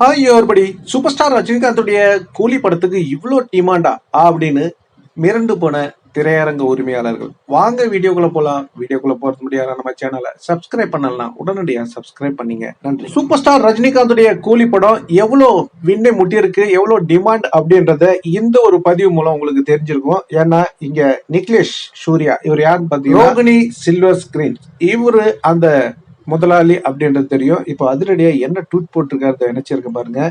Hi everybody super star ரஜினிகாந்துடைய கூலி படத்துக்கு இவ்வளோ டிமாண்டா அப்படின்னு மிரண்டு போன திரையரங்க உரிமையாளர்கள். வாங்க வீடியோக்குள்ள போலாம். வீடியோக்குள்ள போறது முடியாத. நம்ம சேனலை சப்ஸ்கிரைப் பண்ணலாம் உடனடியா சப்ஸ்கிரைப் பண்ணீங்க. நன்றி. சூப்பர் ஸ்டார் ரஜினிகாந்துடைய கூலி படம் எவ்வளோ விண்ணை முட்டியிருக்கு எவ்வளோ டிமாண்ட் அப்படின்றத இந்த ஒரு பதிவு மூலம் உங்களுக்கு தெரிஞ்சிருக்கும். ஏன்னா இங்க நிக்லேஷ் சூர்யா. இவர் யாருன்னு பார்த்தீங்கன்னா ரோகிணி சில்வர் ஸ்கிரீன் இவரு அந்த முதலாளி அப்படின்றது தெரியும். இப்போ அதிரடியா என்ன ட்வீட் போட்டிருக்காரு நினைச்சிருக்க பாருங்க.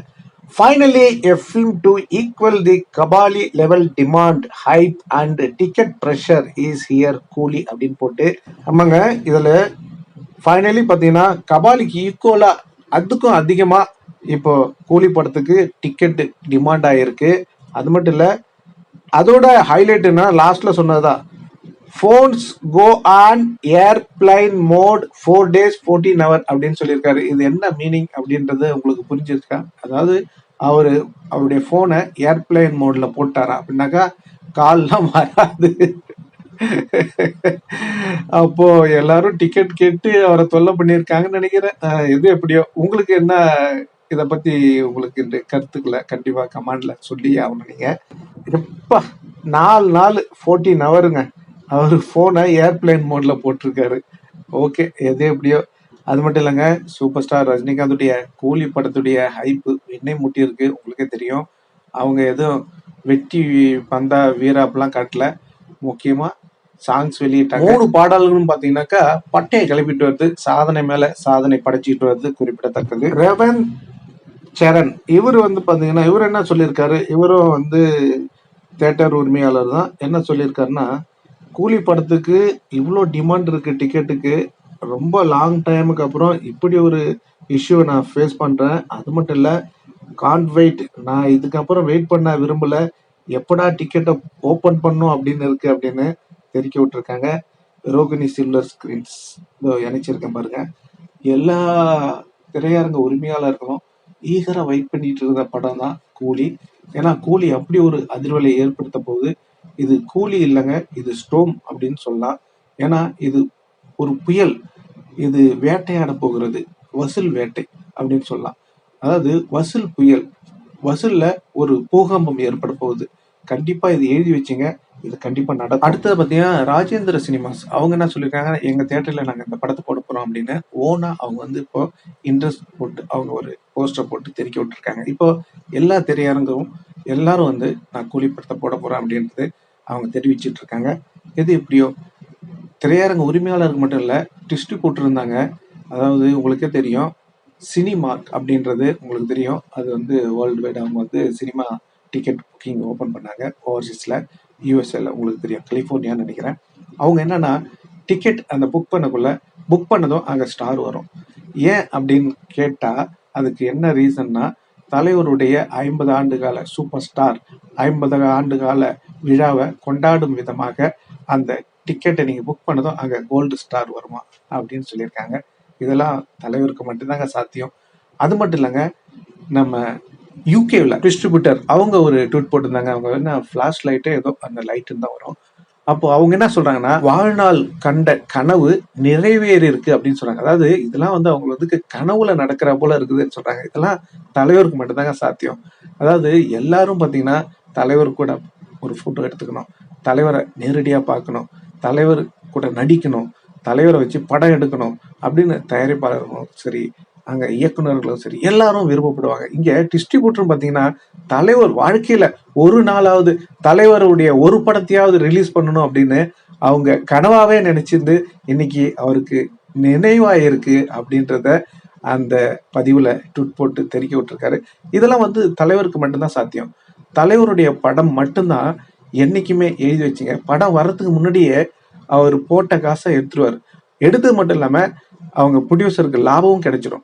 Finally a film to equal the Kabali level demand hype and ticket pressure is here Coolie அப்படின்னு போட்டு ஆமாங்க இதில் ஃபைனலி பார்த்தீங்கன்னா கபாலிக்கு ஈக்குவலாக அதுக்கும் அதிகமாக இப்போ கூலி படத்துக்கு டிக்கெட் டிமாண்ட் ஆகிருக்கு அது மட்டும் இல்லை அதோட ஹைலைட்டுன்னா லாஸ்ட்ல சொன்னதுதான். Phones go on airplane mode four days fourteen hour அப்படின்னு சொல்லியிருக்காரு. இது என்ன மீனிங் அப்படின்றது உங்களுக்கு புரிஞ்சிருக்கா? அதாவது அவர் அவருடைய ஃபோனை ஏர்பிளைன் மோட்ல போட்டாரா அப்படின்னாக்கா கால்லாம் வராது. அப்போ எல்லாரும் டிக்கெட் கேட்டு அவரை தொல்லை பண்ணியிருக்காங்கன்னு நினைக்கிறேன். எது எப்படியோ. உங்களுக்கு என்ன இதை பத்தி உங்களுக்கு இந்த கருத்துக்களை கண்டிப்பா கமெண்ட்ல சொல்லி ஆகணும் நீங்க. எப்பா நாலு நாள் ஃபோர்டீன் ஹவருங்க அவர் ஃபோனை ஏர்பிளைன் மோட்ல போட்டிருக்காரு. ஓகே எது எப்படியோ. அது மட்டும் இல்லைங்க சூப்பர் ஸ்டார் ரஜினிகாந்துடைய கூலி படத்துடைய ஹைப்பு என்னை முட்டியிருக்கு. உங்களுக்கே தெரியும். அவங்க எதுவும் வெட்டி பந்தா வீராப்லாம் காட்டல. முக்கியமா சாங்ஸ் வெளியிட்டாங்க. மூணு பாடல்களும் பாத்தீங்கன்னாக்கா பட்டையை கிளப்பிட்டு வருது. சாதனை மேல சாதனை படைச்சிட்டு வருது. குறிப்பிடத்தக்கது. ரெவன் சரண். இவர் வந்து பாத்தீங்கன்னா இவர் என்ன சொல்லியிருக்காரு? இவரும் வந்து தேட்டர் உரிமையாளர் தான். என்ன சொல்லியிருக்காருன்னா கூலி படத்துக்கு இவ்வளோ டிமாண்ட் இருக்கு டிக்கெட்டுக்கு ரொம்ப லாங் டைமுக்கு அப்புறம் இப்படி ஒரு இஷ்யூவை நான் ஃபேஸ் பண்ணுறேன் அது மட்டும் இல்லை கான்ட் வெயிட் நான் இதுக்கப்புறம் வெயிட் பண்ண விரும்பல. எப்படா டிக்கெட்டை ஓப்பன் பண்ணும் அப்படின்னு இருக்கு அப்படின்னு தெரிவிக்க விட்டுருக்காங்க. ரோகிணி சில்வர் ஸ்கிரீன்ஸ் இணைச்சிருக்கேன் பாருங்க. எல்லா திரையரங்க உரிமையாளர்களும் ஈகராக வெயிட் பண்ணிட்டு இருந்த படம் தான் கூலி. ஏன்னா கூலி அப்படி ஒரு அதிர்வலை ஏற்படுத்த போகுது. இது கூலி இல்லைங்க இது ஸ்டோம் அப்படின்னு சொல்லலாம் ஏன்னா இது ஒரு புயல் இது வேட்டையாட போகிறது வசூல் வேட்டை அப்படின்னு சொல்லலாம். அதாவது வசூல் புயல் வசூல்ல ஒரு பூகம்பம் ஏற்பட போகுது. கண்டிப்பா இது எழுதி வச்சுங்க இது கண்டிப்பா நடக்கும். அடுத்தது பார்த்தீங்கன்னா ராஜேந்திர சினிமாஸ் அவங்க என்ன சொல்லியிருக்காங்க எங்க தேட்டரில் நாங்கள் இந்த படத்தை போட போறோம் அப்படின்னு ஓனா அவங்க வந்து இப்போ இன்ட்ரெஸ்ட் போட்டு அவங்க ஒரு போஸ்டர் போட்டு தெரிவிக்க விட்டுருக்காங்க. இப்போ எல்லா திரையரங்கும் எல்லாரும் வந்து நான் கூலி படத்தை போட போகிறேன் அப்படின்றது அவங்க தெரிவிச்சிட்டு இருக்காங்க. எது எப்படியோ திரையரங்க உரிமையாளருக்கு மட்டும் இல்லை டிஸ்ட்ரிபியூட்டர் போட்டிருந்தாங்க. அதாவது உங்களுக்கே தெரியும் சினிமார்க் அப்படின்றது உங்களுக்கு தெரியும். அது வந்து வேர்ல்டு வைட் அவங்க வந்து சினிமா டிக்கெட் புக்கிங் ஓப்பன் பண்ணாங்க ஓவர்சீஸில் யூஎஸ்எல் உங்களுக்கு தெரியும் கலிஃபோர்னியான்னு நினைக்கிறேன். அவங்க என்னன்னா டிக்கெட் அந்த புக் பண்ணக்குள்ள புக் பண்ணதும் அங்கே ஸ்டார் வரும். ஏன் அப்படின்னு கேட்டால் அதுக்கு என்ன ரீசன்னா தலைவருடைய ஐம்பது ஆண்டு கால சூப்பர் ஸ்டார் ஐம்பது ஆண்டு கால விழாவை கொண்டாடும் விதமாக அந்த டிக்கெட்டை நீங்கள் புக் பண்ணதும் அங்கே கோல்டு ஸ்டார் வருமா அப்படின்னு சொல்லியிருக்காங்க. இதெல்லாம் தலைவருக்கு மட்டும்தாங்க சாத்தியம். அது மட்டும் இல்லைங்க நம்ம யூகேவில் டிஸ்ட்ரிபியூட்டர் அவங்க ஒரு ட்வீட் போட்டிருந்தாங்க. அவங்க என்ன ஃப்ளாஷ் லைட்டே ஏதோ அந்த லைட்டுன்னு தான் வரும். அப்போ அவங்க என்ன சொல்றாங்கன்னா வாழ்நாள் கண்ட கனவு நிறைவேறி இருக்கு அப்படின்னு சொல்றாங்க. அதாவது இதெல்லாம் வந்து அவங்க வந்து கனவுல நடக்கிற போல இருக்குதுன்னு சொல்றாங்க. இதெல்லாம் தலைவருக்கு மட்டும்தாங்க சாத்தியம். அதாவது எல்லாரும் பாத்தீங்கன்னா தலைவர் கூட ஒரு போட்டோ எடுத்துக்கணும். தலைவரை நேரடியா பார்க்கணும். தலைவர் கூட நடிக்கணும். தலைவரை வச்சு படம் எடுக்கணும் அப்படின்னு தயாரிப்பாளர்களும் சரி அங்கே இயக்குனர்களும் சரி எல்லாரும் விருப்பப்படுவாங்க. இங்கே டிஸ்ட்ரிபியூட்டர் பார்த்தீங்கன்னா தலைவர் வாழ்க்கையில் ஒரு நாளாவது தலைவருடைய ஒரு படத்தையாவது ரிலீஸ் பண்ணணும் அப்படின்னு அவங்க கனவாகவே நினச்சிருந்து இன்னைக்கு அவருக்கு நினைவாக இருக்கு அப்படின்றத அந்த பதிவில் ட்விட் போட்டு தெரிவிக்க விட்டுருக்காரு. இதெல்லாம் வந்து தலைவருக்கு மட்டும்தான் சாத்தியம். தலைவருடைய படம் மட்டும்தான் என்னைக்குமே எழுதி வச்சுங்க. படம் வர்றதுக்கு முன்னாடியே அவர் போட்ட காசை எடுத்துருவார். எடுத்தது மட்டும் இல்லாமல் அவங்க ப்ரொடியூசருக்கு லாபமும் கிடைச்சிடும்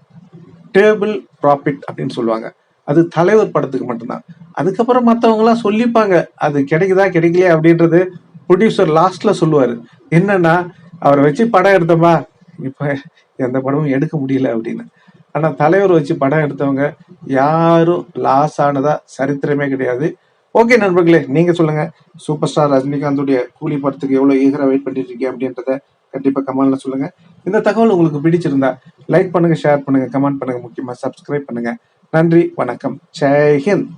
டேபிள் ப்ராஃபிட் அப்படின்னு சொல்லுவாங்க. அது தலைவர் படத்துக்கு மட்டும்தான். அதுக்கப்புறம் மற்றவங்களாம் சொல்லிப்பாங்க அது கிடைக்குதா கிடைக்கலையா? அப்படின்றது ப்ரொடியூசர் லாஸ்ட்ல சொல்லுவார். என்னன்னா அவரை வச்சு படம் எடுத்தோமா? இப்போ எந்த படமும் எடுக்க முடியல அப்படின்னு. ஆனால் தலைவர் வச்சு படம் எடுத்தவங்க யாரும் லாஸ் ஆனதா சரித்திரமே கிடையாது. ஓகே நண்பர்களே நீங்க சொல்லுங்க. சூப்பர் ஸ்டார் ரஜினிகாந்துடைய கூலி படத்துக்கு எவ்வளோ ஈகராக வெயிட் பண்ணிட்டு இருக்கீங்க அப்படின்றத கண்டிப்பா கமெண்ட்ல சொல்லுங்க. இந்த தகவல் உங்களுக்கு பிடிச்சிருந்தா லைக் பண்ணுங்க ஷேர் பண்ணுங்க கமெண்ட் பண்ணுங்க முக்கியமா சப்ஸ்கிரைப் பண்ணுங்க. நன்றி வணக்கம். ஜெய்ஹிந்த்